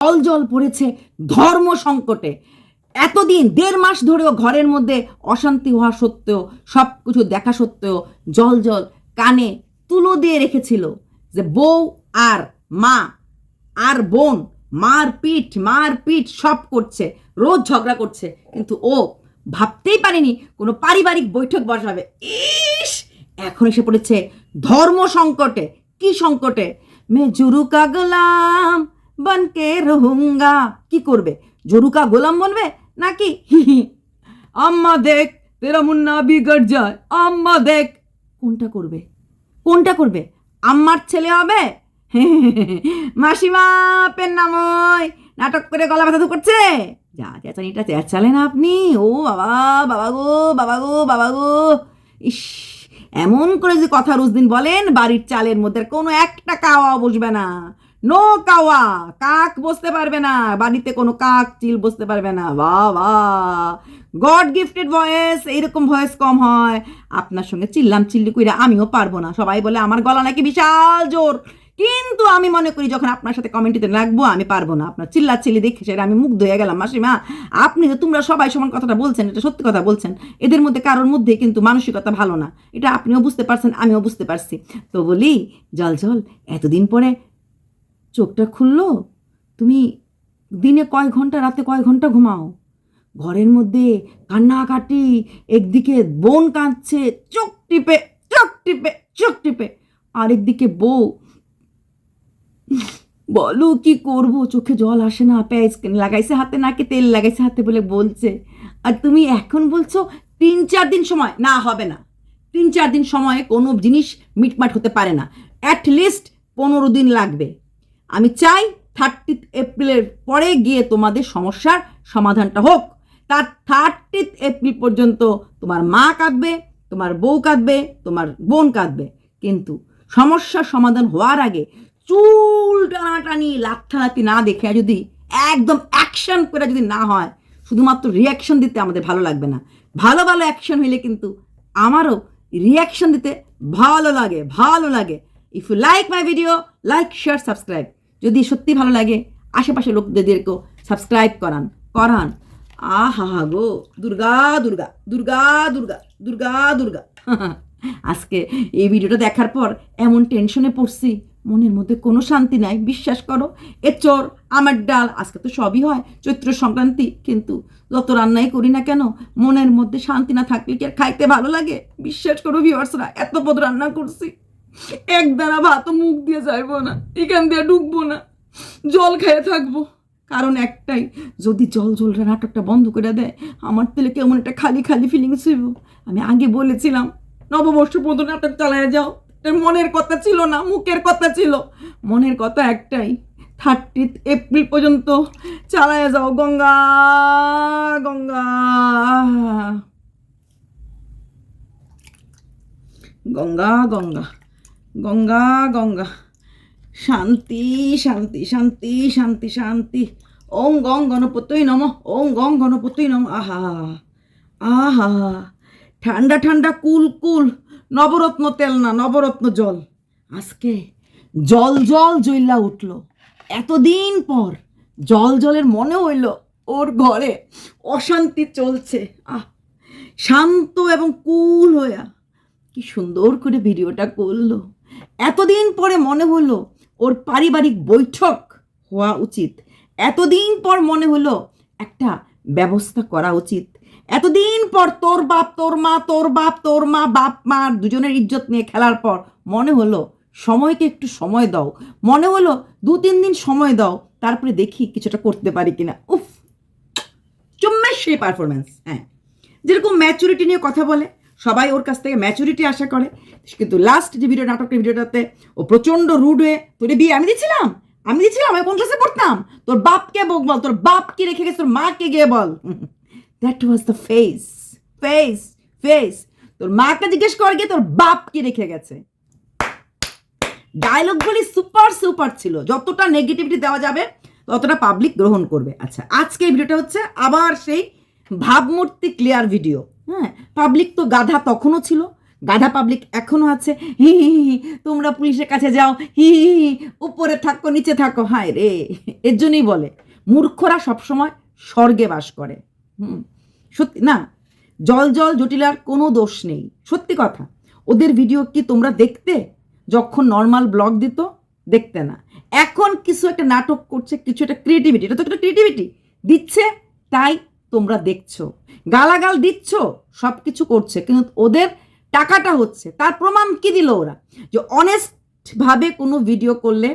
জল জল পড়েছে ধর্ম সংকটে। এতদিন দেড় মাস ধরেও ঘরের মধ্যে অশান্তি হওয়া সত্ত্বেও সব কিছু দেখা সত্ত্বেও জল জল কানে তুলো দিয়ে রেখেছিল যে বউ আর মা আর বোন মার পিঠ মার পিঠ সব করছে, রোজ ঝগড়া করছে। কিন্তু ও ভাবতেই পারেনি কোনো পারিবারিক বৈঠক বসাবে। ইস, এখন এসে পড়েছে ধর্ম সংকটে। কি সংকটে? মে জুরুকা গোলাম বনকে রহুঙ্গা কি করবে জরুকা গোলাম বনবে নাকি আম্মা দেখ তেরা মুন্না বিগড় যায় আম্মা দেখ কোনটা করবে কোনটা করবে আম্মার ছেলে হবে মাসিমা পেন নাময় নাটক করে গলা ব্যথা করছে যা চেঁচানিটা চেঁচালেন আপনি। ও বাবা বাবা গো বাবা গো বাবা গো। ইস, এমন করে যে কথা রোজ দিন বলেন, বাড়ির চালের মধ্যে কোনো একটা কাওয়া বসবে না। নো কাওয়া, কাক বসতে পারবে না, বাড়িতে কোনো কাক চিল বসতে পারবে না বা বাহ। গড গিফটেড ভয়েস এইরকম ভয়েস কম হয়। আপনার সঙ্গে চিল্লাম চিল্লি কইরা আমিও পারব না। সবাই বলে, আমার গলা নাকি বিশাল জোর। কিন্তু আমি মনে করি, যখন আপনার সাথে কমেন্টিতে লাগবো আমি পারব না। আপনার চিল্লা চিল্লি দেখে সেটা আমি মুগ্ধ হয়ে গেলাম, মাসিমা। আপনি তোমরা সবাই সমান কথাটা বলছেন, এটা সত্যি কথা বলছেন, এদের মধ্যে কারোর মধ্যে কিন্তু মানসিকতা ভালো না। এটা আপনিও বুঝতে পারছেন, আমিও বুঝতে পারছি। তো বলি, জল জল এতদিন পরে চোখটা খুললো? তুমি দিনে কয় ঘণ্টা, রাতে কয় ঘণ্টা ঘুমাও? ঘরের মধ্যে কান্নাকাটি, একদিকে বোন কাঁদছে, চোখ টিপে চোখ টিপে চোখ টিপে। আরেকদিকে বউ, বলো কি করব? চোখে জল আসে না পেঁয়াজ লাগাইছে হাতে, নাকি তেল লাগাইছে হাতে বলে বলছে। আর তুমি এখন বলছো তিন চার দিন সময়, না, হবে না। তিন চার দিন সময়ে কোনো জিনিস মিটমাট হতে পারে না। অ্যাট লিস্ট পনেরো দিন লাগবে। আমি চাই থার্টিথ এপ্রিলের পরে গিয়ে তোমাদের সমস্যার সমাধানটা হোক। তার থার্টিথ এপ্রিল পর্যন্ত তোমার মা কাঁদবে, তোমার বউ কাঁদবে, তোমার বোন কাঁদবে। কিন্তু সমস্যার সমাধান হওয়ার আগে চুল টানাটানি লাথালাতি না দেখে যদি একদম অ্যাকশন করে যদি না হয়, শুধুমাত্র রিয়াকশন দিতে আমাদের ভালো লাগবে না। ভালো ভালো অ্যাকশন হইলে কিন্তু আমারও রিয়াকশন দিতে ভালো লাগে ভালো লাগে। If you like my video like share subscribe যদি সত্যি ভালো লাগে আশেপাশে লোকদেরকেও সাবস্ক্রাইব করান করান। আহা হা হা গো, দুর্গা দুর্গা দুর্গা দুর্গা দুর্গা দুর্গা। আজকে এই ভিডিওটা দেখার পর এমন টেনশনে পড়ছি, মনের মধ্যে কোনো শান্তি নাই, বিশ্বাস করো এ চোর আমার ডাল, আজকে তো সবই হয়, চৈত্র সংক্রান্তি, কিন্তু যত রান্নাই করি না কেন, মনের মধ্যে শান্তি না থাকলে কি আর খাইতে ভালো লাগে? বিশ্বাস করো ভিউয়ার্সরা এত পদ রান্না করছি। এক দানা ভাতও মুখ দিয়ে যাইবো না, এখান দিয়ে ঢুকবো না। জল খেয়ে থাকব। কারণ একটাই, যদি জল জলটা নাটকটা বন্ধ করে দেয়, আমার তেলে কেমন একটা খালি খালি ফিলিংস হইব। আমি আগে বলেছিলাম, নববর্ষ পর্যন্ত নাটক চালায় যাও। মনের কথা ছিল না, মুখের কথা ছিল। মনের কথা একটাই থার্টিথ এপ্রিল পর্যন্ত চালায় যাও, গঙ্গা গঙ্গা। গঙ্গা গঙ্গা। গঙ্গা গঙ্গা। শান্তি শান্তি শান্তি শান্তি শান্তি। ওং গং গণপতই নম ওং গং গণপতই নম। আহা আহা। ঠান্ডা ঠান্ডা, কুল কুল। নবরত্ন তেল না, নবরত্ন জল। আজকে জল জল জইলা উঠল। এতদিন পর জল, জলের মনে হইল ওর ঘরে অশান্তি চলছে। আহ, শান্ত এবং কুল হইয়া। কি সুন্দর করে ভিডিওটা করল। এতদিন পরে মনে হলো ওর পারিবারিক বৈঠক হওয়া উচিত। এতদিন পর মনে হলো একটা ব্যবস্থা করা উচিত। এতদিন পর তোর বাপ, তোর মা, তোর বাপ, তোর মা, বাপ, মা দুজনের ইজ্জত নিয়ে খেলার পর মনে হলো সময়কে একটু সময় দাও। মনে হলো দু, তিন দিন সময় দাও, তারপরে দেখি কিছুটা করতে পারি কিনা। উফ! চুম্মের সেই পারফরমেন্স হ্যাঁ। যেরকম ম্যাচুরিটি নিয়ে কথা বলে সবাই ওর কাছ থেকে ম্যাচুরিটি আশা করে। কিন্তু লাস্ট যে ভিডিও নাটকের ভিডিওটাতে ও প্রচণ্ড রুড হয়ে, তোরে বিয়ে আমি দিচ্ছিলাম আমি দিচ্ছিলাম আমি কোন ক্লাসে পড়তাম? তোর বাপকে বক বল, তোর বাপকে রেখে গেছে? তোর মাকে গিয়ে বল। That was the face face face তোর মাকে জিজ্ঞেস কর গিয়ে তোর বাপকে রেখে গেছে। ডায়লগগুলি সুপার সুপার ছিল। যতটা নেগেটিভিটি দেওয়া যাবে, ততটা পাবলিক গ্রহণ করবে। আচ্ছা আজকের ভিডিওটা হচ্ছে আবার সেই ভাবমূর্তি ক্লিয়ার ভিডিও। হ্যাঁ পাবলিক তো গাধা তখনও ছিল গাধা পাবলিক এখনও আছে। হি হি হি, তোমরা পুলিশের কাছে যাও হি হি হি, উপরে থাকো নিচে থাকো। হায় রে এর জন্যই বলে মূর্খরা সবসময় স্বর্গে বাস করে। হুম সত্যি না জল জল জটিলার কোনো দোষ নেই সত্যি কথা। ওদের ভিডিও কি তোমরা দেখতে? যখন নর্মাল ব্লগ দিত দেখতে না। এখন কিছু একটা নাটক করছে কিছু একটা ক্রিয়েটিভিটি এটা তো একটা ক্রিয়েটিভিটি দিচ্ছে তাই তোমরা দেখছ। গালাগাল দিচ্ছ সব কিছু করছে, কিন্তু ওদের টাকাটা হচ্ছে। তার প্রমাণ কি দিল ওরা? যে অনেস্টভাবে কোনো ভিডিও করলে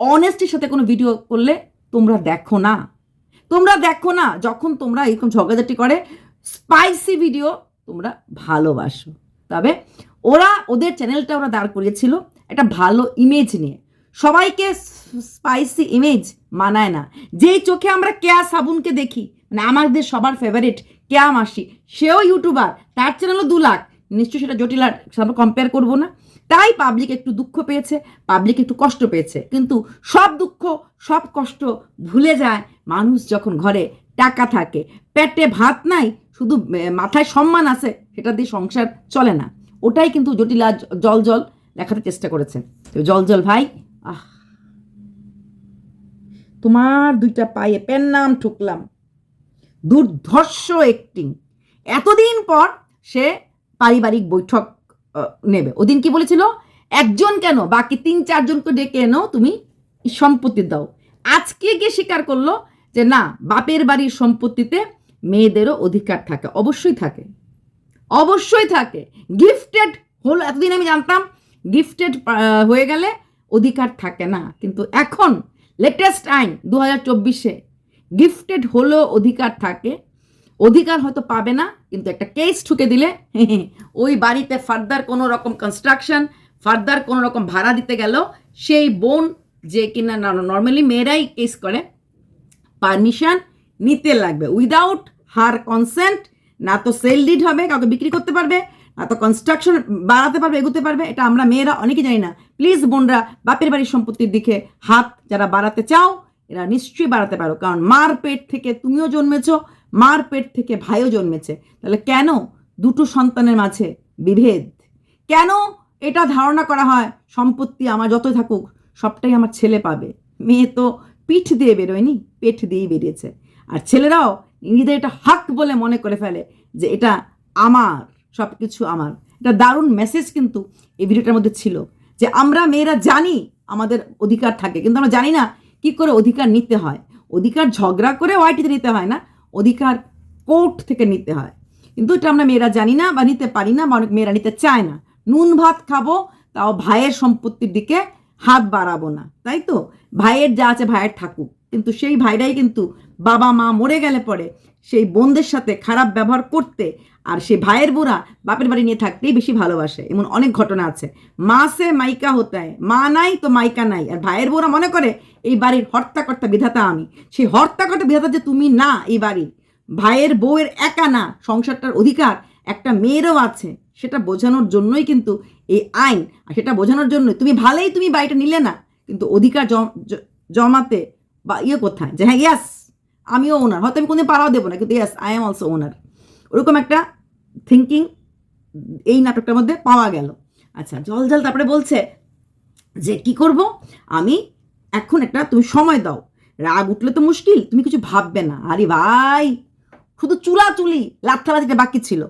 অনেস্টির সাথে কোনো ভিডিও করলে তোমরা দেখো না। তোমরা দেখো না যখন তোমরা এরকম ঝগড়াঝাটি করে স্পাইসি ভিডিও তোমরা ভালোবাসো। তবে ওরা, ওদের চ্যানেলটা ওরা দাঁড় করিয়েছিল একটা ভালো ইমেজ নিয়ে। সবাইকে স্পাইসি ইমেজ মানায় না। যেই চোখে আমরা কেয়া সাবুনকে দেখি মানে আমাদের সবার ফেভারিট কেয়া মাসি। সেও ইউটিউবার তার চ্যানেলও দু লাখ। নিশ্চয়ই সেটা জটিলার সাথে কম্পেয়ার করব না। তাই পাবলিক একটু দুঃখ পেয়েছে পাবলিক একটু কষ্ট পেয়েছে। কিন্তু সব দুঃখ, সব কষ্ট ভুলে যায় মানুষ যখন ঘরে টাকা থাকে। পেটে ভাত নাই, শুধু মাথায় সম্মান আছে, সেটা দিয়ে সংসার চলে না। ওটাই কিন্তু জটিলা জল জল দেখাতে চেষ্টা করেছে। জল জল ভাই, আহ। তোমার দুইটা পায়ে পেন নাম ঠুকলাম। দুর্ধর্ষ একটিং। এতদিন পর সে পারিবারিক বৈঠক নেবে। ওদিন কি বলেছিল? একজন কেন? বাকি তিন চারজনকে ডেকে এনো, তুমি সম্পত্তি দাও। আজকে গিয়ে স্বীকার করল যে, না, বাপের বাড়ির সম্পত্তিতে মেয়েদেরও অধিকার থাকে। অবশ্যই থাকে। অবশ্যই থাকে। গিফটেড হলো, এতদিন আমি জানতাম গিফটেড হয়ে গেলে অধিকার থাকে না। কিন্তু এখন লেটেস্ট আইন দু হাজার চব্বিশে গিফটেড হলেও অধিকার থাকে। অধিকার হয়তো পাবে না, কিন্তু একটা কেস ঠুকে দিলে ওই বাড়িতে ফার্দার কোনো রকম কনস্ট্রাকশন ফার্দার কোনো রকম ভাড়া দিতে গেল, সেই বোন যে কিনা নর্মালি মেয়েরাই কেস করে পারমিশন নিতে লাগবে। উইদাউট হার কনসেন্ট না তো সেল ডিড হবে, কাউকে বিক্রি করতে পারবে, না তো কনস্ট্রাকশন বাড়াতে পারবে, এগোতে পারবে, এটা আমরা মেয়েরা অনেকে জানি না। প্লিজ বোনরা, বাপের বাড়ির সম্পত্তির দিকে হাত যারা বাড়াতে চাও এরা নিশ্চয়ই বাড়াতে পারো। কারণ মার পেট থেকে তুমিও জন্মেছ, মার পেট থেকে ভাইও জন্মেছে। তাহলে কেন দুটো সন্তানের মাঝে বিভেদ? কেন এটা ধারণা করা হয়, সম্পত্তি আমার যতই থাকুক, সবটাই আমার ছেলে পাবে? মেয়ে তো পিঠ দিয়ে বেরোয়নি, পেট দিয়েই বেরিয়েছে। আর ছেলেরাও নিজেদের এটা হক বলে মনে করে ফেলে যে এটা আমার সব কিছু আমার। এটা দারুণ মেসেজ কিন্তু এই ভিডিওটার মধ্যে ছিল যে আমরা মেয়েরা জানি আমাদের অধিকার থাকে, কিন্তু আমরা জানি না কি করে অধিকার নিতে হয়? অধিকার ঝগড়া করে ওয়াইটিতে নিতে হয় না, অধিকার কোর্ট থেকে নিতে হয়। কিন্তু এটা আমরা মেয়েরা জানি না বা নিতে পারি না বা অনেক মেয়েরা নিতে চায় না। নুন ভাত খাব, তাও ভাইয়ের সম্পত্তির দিকে হাত বাড়াবো না, তাই তো? ভাইয়ের যা আছে ভাইয়ের থাকুক। কিন্তু সেই ভাইরাই কিন্তু বাবা মা মরে গেলে পরে সেই বোনদের সাথে খারাপ ব্যবহার করতে আর সে ভাইয়ের বোরা বাপের বাড়ি নিয়ে থাকতেই বেশি ভালোবাসে। এমন অনেক ঘটনা আছে। মা সে মাইকা হতে হয় মা নাই তো মাইকা নাই। আর ভাইয়ের বোরা মনে করে, এই বাড়ির হর্তাকর্তা বিধাতা আমি। সেই হর্তাকর্তা বিধাতা যে তুমি না এই বাড়ির ভাইয়ের বউয়ের একা না। সংসারটার অধিকার একটা মেয়েরও আছে। সেটা বোঝানোর জন্যই কিন্তু এই আইন। আর সেটা বোঝানোর জন্য তুমি ভালোই তুমি বাড়িটা নিলে না। কিন্তু অধিকার জম- জমাতে বা ইয়ে কোথায়? যে হ্যাঁ ইয়াস, আমিও ওনার হয়তো আমি কোনোদিন পাড়াও দেবো না। কিন্তু ইয়াস আই এম অলসো ওনার ওরকম একটা থিঙ্কিং এই নাটকটার মধ্যে পাওয়া গেল। আচ্ছা জল জল তারপরে বলছে যে, কি করব? আমি এখন একটা তুমি সময় দাও। রাগ উঠলে তো মুশকিল, তুমি কিছু ভাববে না। আরে ভাই, শুধু চুলা চুলাচুলি লাথালাথিটা বাকি ছিল।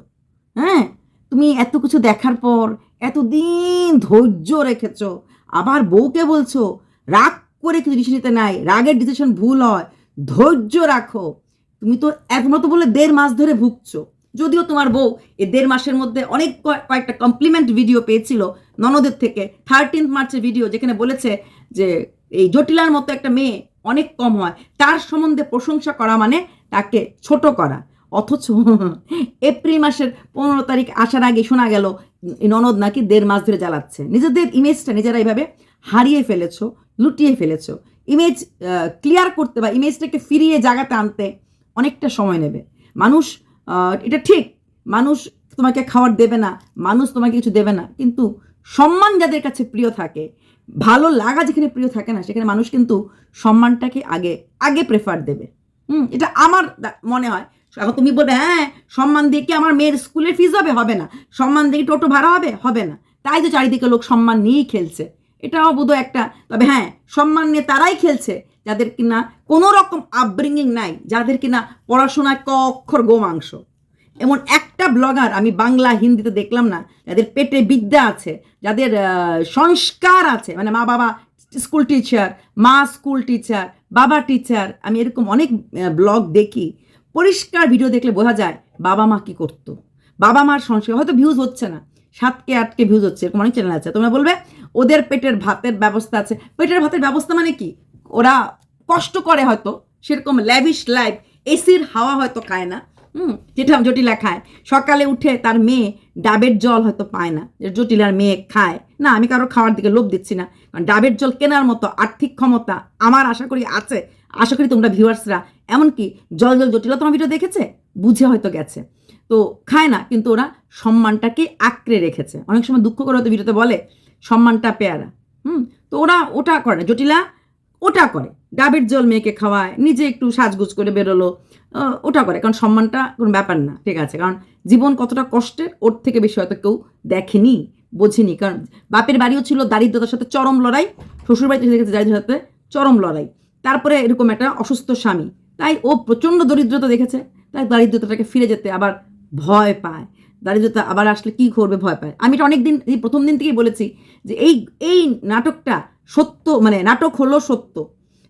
হ্যাঁ তুমি এত কিছু দেখার পর, এতদিন ধৈর্য রেখেছ, আবার বউকে বলছো, রাগ করে কিছু ডিসিশন নিতে নাই, রাগের ডিসিশন ভুল হয়, ধৈর্য রাখো। তুমি তো একমাত্র বলে দেড় মাস ধরে ভুগছো। যদিও তোমার বউ এই দেড় মাসের মধ্যে অনেক কয়- কয়েকটা কমপ্লিমেন্ট ভিডিও পেয়েছিল ননদের থেকে। থার্টিন্থ মার্চের ভিডিও যেখানে বলেছে যে এই জটিলার মতো একটা মেয়ে অনেক কম হয়, তার সম্বন্ধে প্রশংসা করা মানে তাকে ছোট করা। অথচ এপ্রিল মাসের পনেরো তারিখ আসার আগে শোনা গেল ননদ নাকি দেড় মাস ধরে জ্বালাচ্ছে। নিজেদের ইমেজটা নিজেরা এইভাবে হারিয়ে ফেলেছো, লুটিয়ে ফেলেছো। ইমেজ ক্লিয়ার করতে বা ইমেজটাকে ফিরিয়ে জাগাতে আনতে অনেকটা সময় নেবে। মানুষ এটা ঠিক। মানুষ তোমাকে খাবার দেবে না, মানুষ তোমাকে কিছু দেবে না। কিন্তু সম্মান যাদের কাছে প্রিয় থাকে, ভালো লাগা যেখানে প্রিয় থাকে না, সেখানে মানুষ কিন্তু সম্মানটাকে আগে আগে প্রেফার দেবে। হুম, এটা আমার মনে হয়। এখন তুমি বলবে হ্যাঁ সম্মান দিয়ে কি আমার মেয়ের স্কুলের ফিজ হবে? হবে না। সম্মান দিয়ে টোটো ভাড়া হবে? হবে না। তাই তো চারিদিকে লোক সম্মান নিয়েই খেলছে। এটাও বোধ একটা তবে হ্যাঁ সম্মান নিয়ে তারাই খেলছে। যাদের কিনা কোনো রকম আপব্রিঙ্গিং নাই, যাদের কিনা পড়াশোনায় ক অক্ষর গোমাংস। এমন একটা ব্লগার আমি বাংলা হিন্দিতে দেখলাম না, যাদের পেটে বিদ্যা আছে, যাদের সংস্কার আছে মানে মা বাবা স্কুল টিচার মা স্কুল টিচার বাবা টিচার আমি এরকম অনেক ব্লগ দেখি। পরিষ্কার ভিডিও দেখলে বোঝা যায় বাবা মা কি করতো। বাবা মার সংস্কার, হয়তো ভিউজ হচ্ছে না, সাতকে আটকে ভিউজ হচ্ছে, এরকম অনেক চ্যানেল আছে। তোমরা বলবে, ওদের পেটের ভাতের ব্যবস্থা আছে। পেটের ভাতের ব্যবস্থা মানে কি? ওরা কষ্ট করে হয়তো, সেরকম ল্যাভিশ লাইফ এসির হাওয়া হয়তো খায় না, হুম যেটা জটিলা খায়। সকালে উঠে তার মেয়ে ডাবের জল হয়তো পায় না জটিলার মেয়ে খায়। না, আমি কারও খাওয়ার দিকে লোভ দিচ্ছি না, কারণ ডাবের জল কেনার মতো আর্থিক ক্ষমতা আমার আশা করি আছে। আশা করি তোমরা ভিউয়ার্সরা, এমনকি জল জল জটিলা তোমার ভিডিও দেখেছে? বুঝে হয়তো গেছে। তো খায় না, কিন্তু ওরা সম্মানটাকে আঁকড়ে রেখেছে। অনেক সময় দুঃখ করে হয়তো ভিডিওতে বলে, সম্মানটা পেয়ারা। হুম, তো ওরা ওটা করে না। জটিলা ওটা করে। ডাবের জল মেয়েকে খাওয়ায়, নিজে একটু সাজগুজ করে বেরোলো ওটা করে। কারণ সম্মানটা কোনো ব্যাপার না, ঠিক আছে? কারণ জীবন কতটা কষ্টের, ওর থেকে বেশি হয়তো কেউ দেখেনি, বোঝেনি। কারণ বাপের বাড়িও ছিল দারিদ্রতার সাথে চরম লড়াই শ্বশুর বাড়িতে দেখেছে দারিদ্রতার সাথে চরম লড়াই। তারপরে এরকম একটা অসুস্থ স্বামী। তাই ও প্রচণ্ড দরিদ্রতা দেখেছে, তাই দারিদ্রতাটাকে ফিরে যেতে আবার ভয় পায়। দারিদ্রতা আবার আসলে কি করবে ভয় পায়? আমি এটা অনেক দিন এই প্রথম দিন থেকেই বলেছি যে এই এই নাটকটা সত্য মানে নাটক হলো সত্য।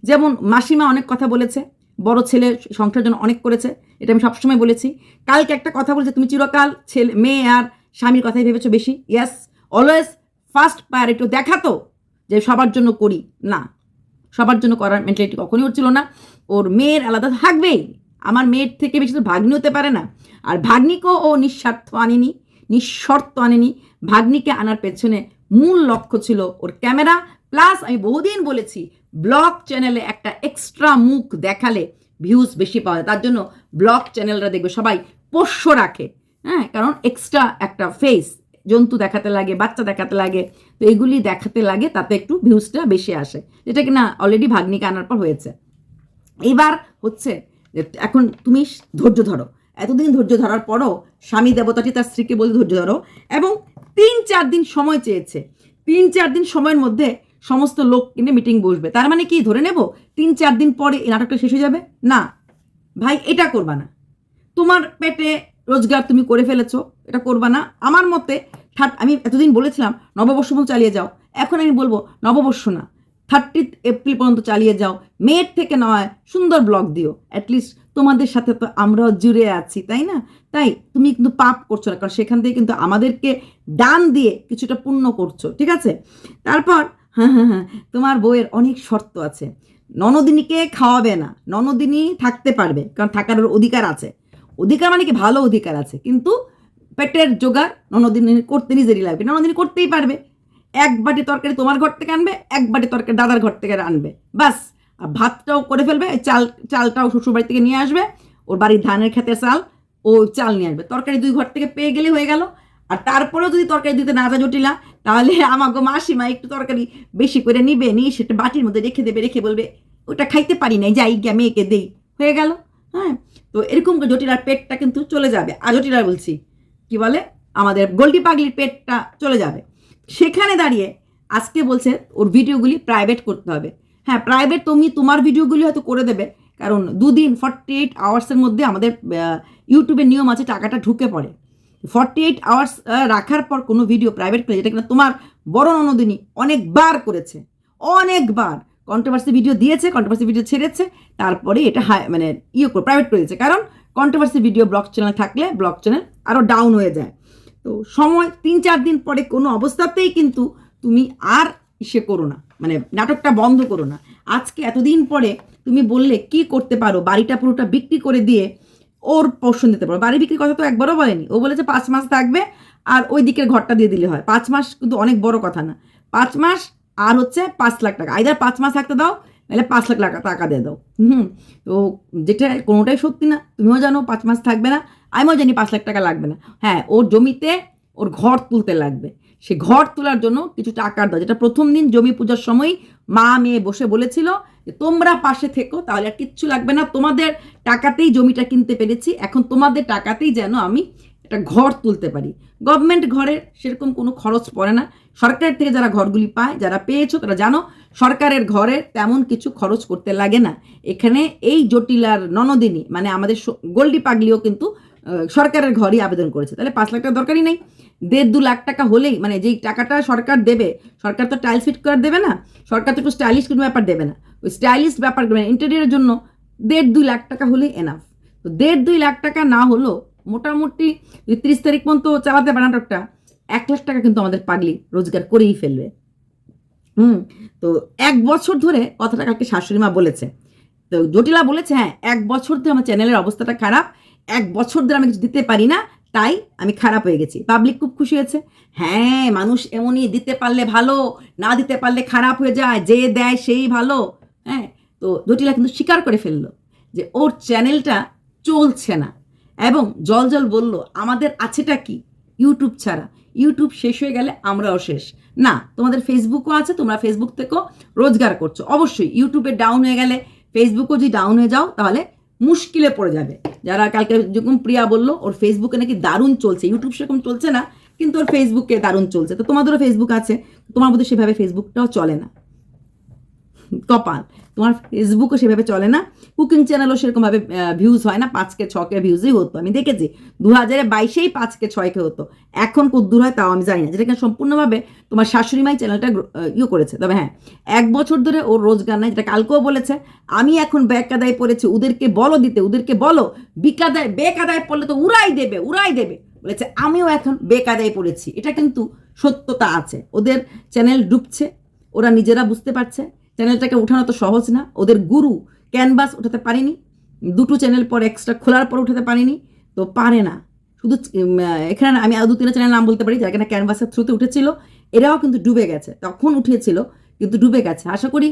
যেমন মাসিমা অনেক কথা বলেছে, বড় ছেলে সংসার জন্য অনেক করেছে, এটা আমি সবসময় বলেছি। কালকে একটা কথা বলেছে, তুমি চিরকাল ছেলে, মেয়ে আর স্বামীর কথাই ভেবেছো বেশি? ইয়াস অলওয়েজ ফার্স্ট প্রায়োরিটি দেখাতো যে সবার জন্য করি। না, সবার জন্য করার মেন্টালিটি কখনই ওর ছিল না। ওর মেয়ের আলাদা থাকবেই। আমার মেয়ের থেকে বেশি তো ভাগ্নি হতে পারে না। আর ভাগ্নিকেও ও নিঃস্বার্থ আনেনি, নিঃশর্ত আনেনি। ভাগ্নিকে আনার পেছনে মূল লক্ষ্য ছিল ওর ক্যামেরা প্লাস আমি বহুদিন বলেছি ব্লগ চ্যানেলে একটা এক্সট্রা মুখ দেখালে ভিউজ বেশি পাওয়া যায়। তার জন্য ব্লগ চ্যানেলরা দেখবে সবাই পোষ্য রাখে। হ্যাঁ কারণ এক্সট্রা একটা ফেস জন্তু দেখাতে লাগে, বাচ্চা দেখাতে লাগে, তো এগুলি দেখাতে লাগে, তাতে একটু ভিউজটা বেশি আসে, যেটা কিনা অলরেডি ভাগ্নিকে আনার পর হয়েছে। এবার হচ্ছে এখন তুমি ধৈর্য ধরো। এতদিন ধৈর্য ধরার পরও স্বামী দেবতাটি তার স্ত্রীকে বলে ধৈর্য ধরো, এবং তিন চার দিন সময় চেয়েছে। তিন চার দিন সময়ের মধ্যে সমস্ত লোক কিনে মিটিং বসবে। তার মানে কি? ধরে নেব, তিন চার দিন পরে এই নাটকটা শেষ হয়ে যাবে? না। ভাই, এটা করবা না। তোমার পেটে রোজগার তুমি করে ফেলেছো, এটা করবা না। আমার মতে থার্ড আমি এতদিন বলেছিলাম, নববর্ষ পর্যন্ত চালিয়ে যাও। এখন আমি বলব, নববর্ষ না। থার্টিথ এপ্রিল পর্যন্ত চালিয়ে যাও। মেয়ের থেকে নয় সুন্দর ব্লগ দিও। অ্যাটলিস্ট তোমাদের সাথে তো আমরাও জুড়ে আছি, তাই না? তাই তুমি কিন্তু পাপ করছ না, কারণ সেখান থেকে কিন্তু আমাদেরকে দান দিয়ে কিছুটা পুণ্য করছ, ঠিক আছে? তারপর হ্যাঁ হ্যাঁ হ্যাঁ তোমার বইয়ের অনেক শর্ত আছে। ননদিনীকে খাওয়াবে না। ননদিনী থাকতে পারবে, কারণ থাকার অধিকার আছে। অধিকার মানে কি? ভালো অধিকার আছে। কিন্তু পেটের জোগাড় ননদিনী করতে নিজেরই লাগবে। ননদিনী করতেই পারবে। এক বাটি তরকারি তোমার ঘর থেকে আনবে, এক বাটি তরকারি দাদার ঘর থেকে আনবে। বাস আর ভাতটাও করে ফেলবে চাল, চালটাও শ্বশুরবাড়ি থেকে নিয়ে আসবে। ওর বাড়ির ধানের খেতে চাল, ও চাল নিয়ে আসবে। তরকারি দুই ঘর থেকে পেয়ে গেলে হয়ে গেল। আর তারপরেও যদি তরকারি দিতে না যা জটিলা, তাহলে আমাকে মাসিমা একটু তরকারি বেশি করে নিবে, নিয়ে সেটা বাটির মধ্যে রেখে দেবে, রেখে বলবে, ওটা খাইতে পারি নাই, যাই গিয়া মেয়েকে দেই। হয়ে গেল হ্যাঁ? তো এরকম জটিলার পেটটা কিন্তু চলে যাবে। আর জটিলার বলছি, কি বলে? আমাদের গোল্ডি পাগলির পেটটা চলে যাবে। সেখানে দাঁড়িয়ে আজকে বলছে, ওর ভিডিওগুলি প্রাইভেট করতে হবে। হ্যাঁ প্রাইভেট তুমি তোমার ভিডিওগুলি হয়তো করে দেবে, কারণ দুদিন ফর্টি এইট আওয়ার্সের মধ্যে আমাদের ইউটিউবের নিয়ম আছে, টাকাটা ঢুকে পড়ে। ফর্টি এইট আওয়ার্স রাখার পর কোনো ভিডিও প্রাইভেট করে যেটা কিনা তোমার বড় ননদিনী অনেকবার করেছে, অনেকবার কন্ট্রোভার্সি ভিডিও দিয়েছে কন্ট্রোভার্সি ভিডিও ছেড়েছে, তারপরে এটা হাই মানে ইয়ে করে প্রাইভেট করে দিয়েছে। কারণ কন্ট্রোভার্সি ভিডিও ব্লগ চ্যানেল থাকলে ব্লগ চ্যানেল আরও ডাউন হয়ে যায়। তো সময় তিন চার দিন পরে কোনো অবস্থাতেই কিন্তু তুমি আর ইসে করো না মানে নাটকটা বন্ধ করো না। আজকে এতদিন পরে তুমি বললে কি করতে পারো, বাড়িটা পুরোটা বিক্রি করে দিয়ে ওর পোষণ দিতে পারো। বাড়ি বিক্রির কথা তো একবারও বলেনি। ও বলেছে পাঁচ মাস থাকবে আর ওই দিকের ঘরটা দিয়ে দিলে হয়। পাঁচ মাস কিন্তু অনেক বড় কথা না। পাঁচ মাস আর হচ্ছে পাঁচ লাখ টাকা। আইদার পাঁচ মাস থাকতে দাও, নাহলে পাঁচ লাখ টাকা টাকা দিয়ে দাও। হুম। তো যেটা কোনোটাই সত্যি না। তুমিও জানো পাঁচ মাস থাকবে না। আমিও জানি পাঁচ লাখ টাকা লাগবে না। হ্যাঁ ওর জমিতে ওর ঘর তুলতে লাগবে। সে ঘর তোলার জন্য কিছু টাকার দাও। যেটা প্রথম দিন জমি পূজার সময় মা মেয়ে বসে বলেছিল যে, তোমরা পাশে থেকো, তাহলে আর কিচ্ছু লাগবে না। তোমাদের টাকাতেই জমিটা কিনতে পেরেছি। এখন তোমাদের টাকাতেই যেন আমি একটা ঘর তুলতে পারি। গভর্নমেন্ট ঘরের সেরকম কোনো খরচ পড়ে না। সরকারের থেকে যারা ঘরগুলি পায়, যারা পেয়েছ, তারা জানো সরকারের ঘরে তেমন কিছু খরচ করতে লাগে না। এখানে এই জটিলার ননদিনী মানে আমাদের গোল্ডি পাগলিও কিন্তু সরকারের ঘরই আবেদন করেছে। তাহলে পাঁচ লাখ টাকা দরকারই নেই। দেড় দু লাখ টাকা হলেই মানে যেই টাকাটা সরকার দেবে, সরকার তো টাইলস ফিট করে দেবে না, সরকার তো একটু স্টাইলিশ কোনো ব্যাপার দেবে না। ওই স্টাইলিশ ব্যাপার মানে ইন্টেরিয়ারের জন্য দেড় দুই লাখ টাকা হলেই এনাফ তো দেড় দুই লাখ টাকা না হলেও মোটামুটি যদি তিরিশ তারিখ পর্যন্ত চালাতে পারে নাটকটা, এক লাখ টাকা কিন্তু আমাদের পাগলি রোজগার করেই ফেলবে। হুম, তো এক বছর ধরে কথাটা কালকে শাশুড়ি মা বলেছে। তো জটিলা বলেছে হ্যাঁ এক বছর ধরে আমার চ্যানেলের অবস্থাটা খারাপ, এক বছর ধরে আমি কিছু দিতে পারি না তাই আমি খারাপ হয়ে গেছি। পাবলিক খুব খুশি হয়েছে। হ্যাঁ মানুষ এমনই দিতে পারলে ভালো, না দিতে পারলে খারাপ হয়ে যায়, যে দেয় সেই ভালো। হ্যাঁ তো জটিলা কিন্তু স্বীকার করে ফেলল যে ওর চ্যানেলটা চলছে না। এবং জল জল বলল, আমাদের আছেটা কি? ইউটিউব ছাড়া। ইউটিউব শেষ হয়ে গেলে আমরাও শেষ। না, তোমাদের ফেসবুকও আছে, তোমরা ফেসবুক থেকেও রোজগার করছ। অবশ্যই ইউটিউবে ডাউন হয়ে গেলে ফেসবুকও যদি ডাউন হয়ে যাও, তাহলে মুশকিলে পড়ে যাবে। যারা কালকে যেরকম প্রিয়া বলল, ওর ফেসবুকে নাকি দারুণ চলছে ইউটিউব সেরকম চলছে না, কিন্তু ওর ফেসবুকে দারুণ চলছে। তো তোমাদেরও ফেসবুক আছে, তোমার মধ্যে সেভাবে ফেসবুকটাও চলে না। কপাল। তোমার ফেসবুকও সেভাবে চলে না। কুকিং চ্যানেলও সেরকমভাবে ভিউজ হয় না। পাঁচকে ছকে ভিউজই হতো। আমি দেখেছি দু হাজারে বাইশেই পাঁচকে ছয়কে হতো। এখন কদ্দূর হয় তাও আমি জানি না। যেটা কিনা সম্পূর্ণভাবে তোমার শাশুড়ি মাই চ্যানেলটা ইয়ে করেছে। তবে হ্যাঁ এক বছর ধরে ওর রোজগার নাই, যেটা কালকেও বলেছে। আমি এখন বেকাদায় পড়েছি, ওদেরকে বলো দিতে, ওদেরকে বলো, বিকাদায়, বেকাদায় পড়লে তো উড়াই দেবে উড়াই দেবে। বলেছে, আমিও এখন বেকাদায় পড়েছি। এটা কিন্তু সত্যতা আছে। ওদের চ্যানেল ডুবছে, ওরা নিজেরা বুঝতে পারছে। চ্যানেলটাকে উঠানো তো সহজ না। ওদের গুরু ক্যানভাস উঠাতে পারিনি। দুটো চ্যানেল পর এক্সট্রা খোলার পর উঠাতে পারিনি। তো পারে না। শুধু এখানে আমি আরও দু তিনটা চ্যানেল নাম বলতে পারি যারা কিনা ক্যানভাসের থ্রুতে উঠেছিল। এরাও কিন্তু ডুবে গেছে। তখন উঠিয়েছিল, কিন্তু ডুবে গেছে। আশা করি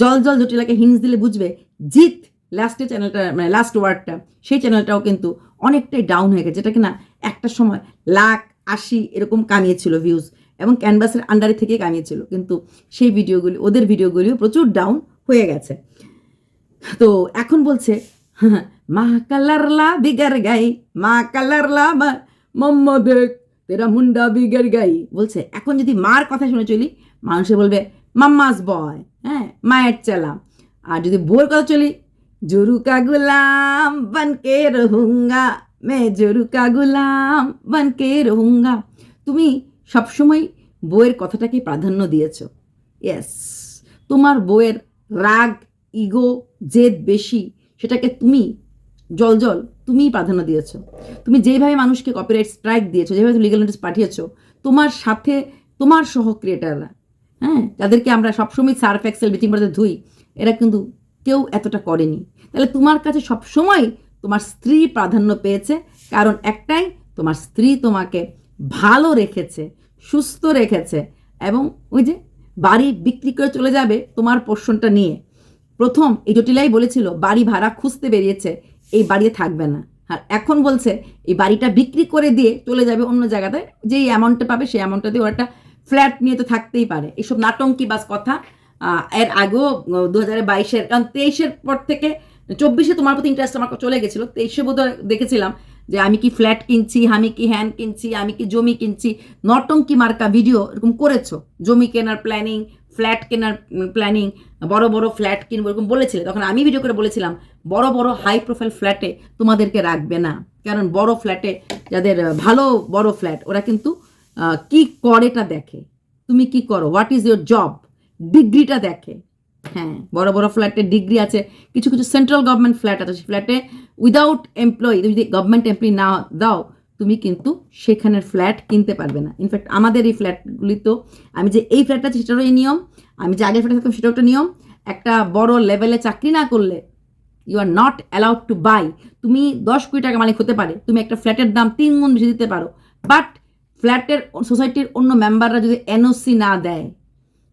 জল জল জটিলাকে হিন্স দিলে বুঝবে জিত লাস্টে চ্যানেলটা মানে লাস্ট ওয়ার্ডটা সেই চ্যানেলটাও কিন্তু অনেকটাই ডাউন হয়ে গেছে। যেটা কিনা একটা সময় লাখ, আশি এরকম কামিয়েছিল ভিউজ এবং ক্যানভাসের আন্ডারে থেকে কামিয়েছিল। কিন্তু সেই ভিডিওগুলি ওদের ভিডিওগুলিও প্রচুর ডাউন হয়ে গেছে। তো এখন বলছে "হ্যাঁ, মা কালারলা বিগার গাই মা কালারলা মম্মা দেখ তেরা মুন্ডা বিগার গাই। বলছে এখন যদি মার কথা শুনে চলি মানুষে বলবে মাম্মাস বয় হ্যাঁ মায়ের চেলা। আর যদি বউয়ের কথা চলি জরুকা গুলাম বনকে রহুঙ্গা মে জরুকা গুলাম বনকে রহুঙ্গা। তুমি সবসময় বইয়ের কথাটাকে প্রাধান্য দিয়েছ। ইয়েস তোমার বইয়ের রাগ ইগো জেদ বেশি, সেটাকে তুমি, জল জল, তুমিই প্রাধান্য দিয়েছ। তুমি যেইভাবে মানুষকে কপিরাইট স্ট্রাইক দিয়েছ, যেভাবে লিগাল নোটিস পাঠিয়েছো, তোমার সাথে, তোমার সহ ক্রিয়েটাররা হ্যাঁ? যাদেরকে আমরা সবসময় সার্ফ এক্সেল বিচিং করতে ধুই, এরা কিন্তু কেউ এতটা করেনি। তাহলে তোমার কাছে সবসময় তোমার স্ত্রী প্রাধান্য পেয়েছে, কারণ একটাই তোমার স্ত্রী তোমাকে ভালো রেখেছে, সুস্থ রেখেছে এবং ওই যে বাড়ি বিক্রি করে চলে যাবে তোমার পোর্শনটা নিয়ে। প্রথম এই জটিলাই বলেছিল, বাড়ি ভাড়া খুঁজতে বেরিয়েছে, এই বাড়িতে থাকবে না। আর এখন বলছে, এই বাড়িটা বিক্রি করে দিয়ে চলে যাবে অন্য জায়গাতে, যেই অ্যামাউন্টটা পাবে সেই অ্যামাউন্টটা দিয়ে ওরা একটা ফ্ল্যাট নিয়ে তো থাকতেই পারে। এইসব নাটঙ্কি বাস কথা এর আগেও দু হাজার বাইশের, কারণ তেইশের পর থেকে, চব্বিশে তোমার প্রতি ইন্টারেস্ট আমার চলে গেছিল, তেইশে বোধ দেখেছিলাম যে আমি কি ফ্ল্যাট কিনছি, আমি কি হ্যান কিনছি, আমি কি জমি কিনছি, নটঙ্কি মার্কা ভিডিও এরকম করেছ? জমি কেনার প্ল্যানিং ফ্ল্যাট কেনার প্ল্যানিং বড় বড় ফ্ল্যাট কিনবো এরকম বলেছিলে। তখন আমি ভিডিও করে বলেছিলাম, বড় বড় হাই প্রোফাইল ফ্ল্যাটে তোমাদেরকে রাখবে না। কারণ বড় ফ্ল্যাটে যাদের ভালো বড় ফ্ল্যাট ওরা কিন্তু কি করেটা দেখে? তুমি কি করো? হোয়াট ইজ ইয়োর জব ডিগ্রিটা দেখে। হ্যাঁ বড় বড় ফ্ল্যাটের ডিগ্রি আছে, কিছু কিছু সেন্ট্রাল গভর্নমেন্ট ফ্ল্যাট আছে, সেই ফ্ল্যাটে উইদাউট এমপ্লয়ি তুমি যদি গভর্নমেন্ট এমপ্লয়ি না দাও, তুমি কিন্তু সেখানের ফ্ল্যাট কিনতে পারবে না। ইনফ্যাক্ট আমাদের এই ফ্ল্যাটগুলি তো আমি যে এই ফ্ল্যাটটা আছে, সেটারও এই নিয়ম, আমি যে আগের ফ্ল্যাটে থাকতাম সেটাও একটা নিয়ম, একটা বড় লেভেলে চাকরি না করলে you are not allowed to buy তুমি দশ কোটি টাকা মালিক হতে পারে, তুমি একটা ফ্ল্যাটের দাম তিন গুণ বেশি দিতে পারো বাট ফ্ল্যাটের সোসাইটির অন্য মেম্বাররা যদি এনওসি না দেয়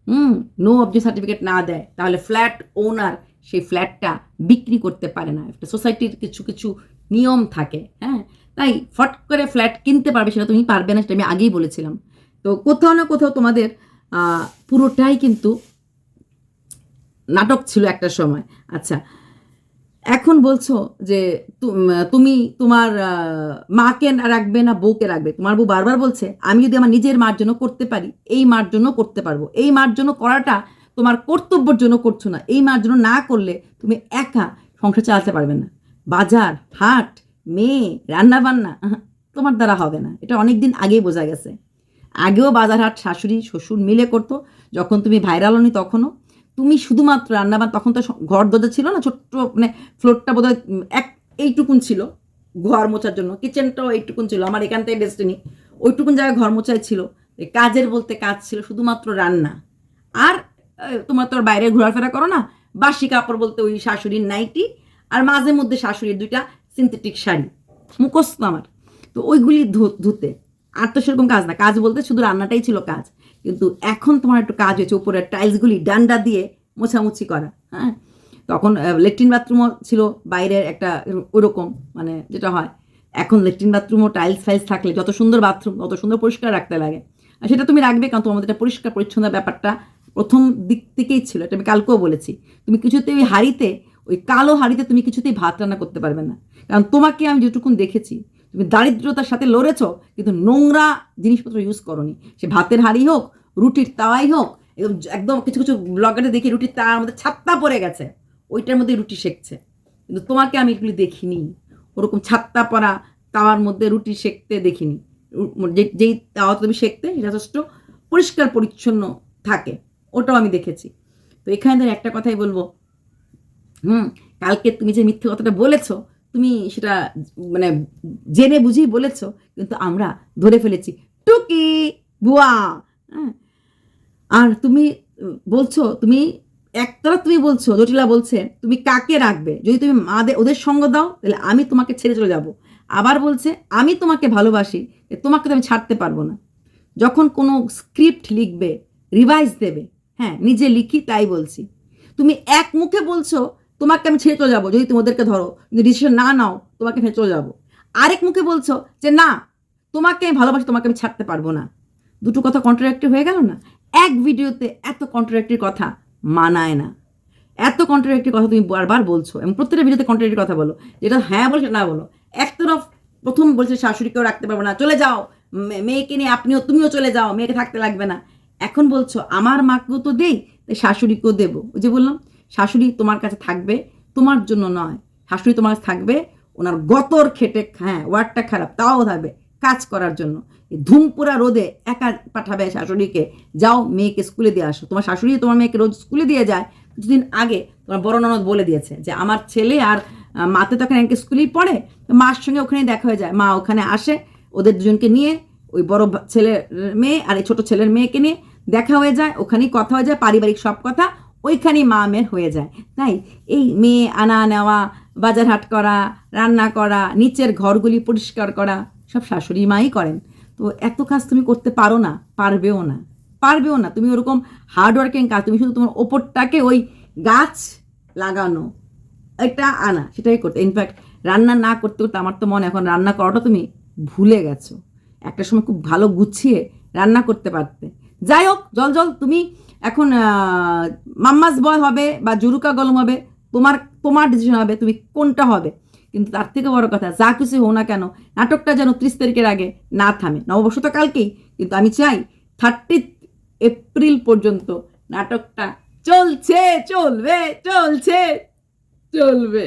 হুম নো অবজি সার্টিফিকেট না দেয়, তাহলে ফ্ল্যাট ওনার সেই ফ্ল্যাটটা বিক্রি করতে পারে না। একটা সোসাইটির কিছু কিছু নিয়ম থাকে হ্যাঁ? তাই ফট করে ফ্ল্যাট কিনতে পারবে সেটা তুমি পারবে না, সেটা আমি আগেই বলেছিলাম। তো কোথাও না কোথাও তোমাদের পুরোটাই কিন্তু নাটক ছিল একটা সময়। আচ্ছা এখন বলছো যে তুম- তুমি তোমার মাকে রাখবে না বউকে রাখবে? তোমার বউ বারবার বলছে, আমি যদি আমার নিজের মার জন্য করতে পারি, এই মার জন্য করতে পারব। এই মার জন্য করাটা তোমার কর্তব্যের জন্য করছ না। এই মার জন্য না করলে তুমি একা সংসার চালাতে পারবে না। বাজার, হাট, মেয়ে রান্না বান্না তোমার দ্বারা হবে না। এটা অনেক দিন আগেই বোঝা গেছে। আগেও বাজার, হাট, শাশুড়ি, শ্বশুর মিলে করতো। যখন তুমি ভাইরাল হনি তখনও তুমি শুধুমাত্র রান্নাবান তখন তো ঘর দরজা ছিল না, ছোট্ট মানে ফ্লোরটা বোধ হয় এক এইটুকুন ছিল ঘর মোছার জন্য। কিচেনটাও এইটুকুন ছিল, আমার এখানটাই ডেস্টিনি ওইটুকুন জায়গায় ঘর মোছাই ছিল। কাজের বলতে কাজ ছিল শুধুমাত্র রান্না। আর তোমার তো বাইরে ঘোরাফেরা করো না, বাসি কাপড় বলতে ওই শাশুড়ির নাইটি, আর মাঝে মধ্যে শাশুড়ির দুইটা সিনথেটিক শাড়ি, মুখস্থ আমার। তো ওইগুলি ধুতে। আর তো সেরকম কাজ না, কাজ বলতে শুধু রান্নাটাই ছিল কাজ। কিন্তু এখন তোমার একটু কাজ হয়েছে, উপরের টাইলসগুলি ডান্ডা দিয়ে মোছামুছি করা হ্যাঁ? তখন লেট্রিন বাথরুমও ছিল, বাইরের একটা ওরকম মানে যেটা হয়, এখন লেট্রিন বাথরুমও টাইলস ফাইলস থাকলে যত সুন্দর বাথরুম তত সুন্দর পরিষ্কার রাখতে লাগে। আর সেটা তুমি রাখবে কারণ তোমাদের এটা পরিষ্কার পরিচ্ছন্ন ব্যাপারটা প্রথম দিক থেকেই ছিল, এটা আমি কালকেও বলেছি। তুমি কিছুতে ওই হাঁড়িতে, ওই কালো হাঁড়িতে তুমি কিছুতেই ভাত রান্না করতে পারবে না। কারণ তোমাকে আমি যেটুকুন দেখেছি তুমি দারিদ্রতার সাথে লড়েছো, কিন্তু নোংরা জিনিসপত্র ইউজ করনি। সে ভাতের হাঁড়ি হোক, রুটির তাওয়াই হোক, একদম একদম কিছু কিছু ব্লগারে দেখি রুটির তাওয়ার মধ্যে ছাত্তা পড়ে গেছে, ওইটার মধ্যে রুটি সেকছে কিন্তু তোমাকে আমি এগুলি দেখিনি। ওরকম ছাত্তা পরা তাওয়ার মধ্যে রুটি সেকতে দেখিনি। যেই তাওয়া তুমি সেটা যথেষ্ট পরিষ্কার পরিচ্ছন্ন থাকে, ওটাও আমি দেখেছি। তো এখানে ধর একটা কথাই বলব। হুম, কালকে তুমি যে মিথ্যে কথাটা বলেছ তুমি সেটা মানে জেনে বুঝেই বলেছ, কিন্তু আমরা ধরে ফেলেছি। টুকি, বুয়া হ্যাঁ? আর তুমি, বলছো, তুমি একতরফ তুমি বলছো, জটিলা বলছে, তুমি কাকে রাখবে? যদি তুমি মাদের, ওদের সঙ্গ দাও, তাহলে আমি তোমাকে ছেড়ে চলে যাব। আবার বলছে, আমি তোমাকে ভালোবাসি তোমাকে তো আমি ছাড়তে পারব না। যখন কোনো স্ক্রিপ্ট লিখবে, রিভাইজ দেবে হ্যাঁ নিজে লিখি, তাই বলছি। তুমি এক মুখে বলছো তোমাকে আমি ছেড়ে চলে যাব, যদি তোমাদেরকে ধরো। কিন্তু ডিসিশন না নাও, তোমাকে ফেলে চলে যাব। আরেক মুখে বলছো যে, না, তোমাকে আমি ভালোবাসি, তোমাকে আমি ছাড়তে পারব না। দুটো কথা কন্ট্রাক্টিভ হয়ে গেল না? এক ভিডিওতে এত কন্ট্রাক্টিভ কথা মানায় না। এত কন্ট্রাক্টিভ কথা তুমি বারবার বলছো এবং প্রত্যেকটা ভিডিওতে কন্ট্রাক্টিভ কথা বলো। যেটা হ্যাঁ বলছে না বলো। একতরফ প্রথম বলছে, শাশুড়িকেও রাখতে পারব না, চলে যাও। মেয়েকে নিয়ে আপনিও তুমিও চলে যাও, মেয়েকে থাকতে লাগবে না। এখন বলছো, আমার মাকেও তো দেই, তাই শাশুড়িকেও দেবো। ওই যে বললাম শাশুড়ি তোমার কাছে থাকবে, তোমার জন্য নয়। শাশুড়ি তোমার কাছে থাকবে, ওনার গতর খেটে হ্যাঁ ওয়ার্ডটা খারাপ, তাও থাকবে কাজ করার জন্য। ধুমপুরা রোদে একা পাঠাবে শাশুড়িকে, যাও মেয়েকে স্কুলে দিয়ে আসো। তোমার শাশুড়ি তোমার মেয়েকে রোজ স্কুলে দিয়ে যায়। কিছুদিন আগে তোমার বড় ননদ বলে দিয়েছে যে, আমার ছেলে আর মাতে তখন একে স্কুলেই পড়ে মার সঙ্গে ওখানেই দেখা হয়ে যায়। মা ওখানে আসে, ওদের দুজনকে নিয়ে, ওই বড় ছেলের মেয়ে আর এই ছোট ছেলের মেয়েকে নিয়ে দেখা হয়ে যায়, ওখানেই কথা হয়ে যায়, পারিবারিক সব কথা ওইখানেই মা মেয়ের হয়ে যায়। তাই এই মেয়ে আনা নেওয়া, বাজার হাট করা, রান্না করা, নিচের ঘরগুলি পরিষ্কার করা, সব শাশুড়ি মাই করেন। তো এত কাজ তুমি করতে পারো না, পারবেও না। পারবেও না, তুমি ওরকম হার্ডওয়ার্কিং কাজ, তুমি শুধু তোমার ওপরটাকে ওই গাছ লাগানো এটা আনা, সেটাই করতে। ইনফ্যাক্ট রান্না না করতে করতে আমার তো মনে এখন রান্না করাটা তুমি ভুলে গেছো। একটা সময় খুব ভালো গুছিয়ে রান্না করতে পারতে। যাই হোক, জল জল, তুমি এখন মাম্মাস বয় হবে বা জুরুকা গলম হবে, তোমার তোমার ডিসিশন হবে তুমি কোনটা হবে। কিন্তু তার থেকে বড় কথা, যা কিছু হোক না কেন, নাটকটা যেন ত্রিশ তারিখের আগে না থামে। নববর্ষ তো কালকেই, কিন্তু আমি চাই থার্টি এপ্রিল পর্যন্ত নাটকটা চলছে, চলবে চলছে, চলবে।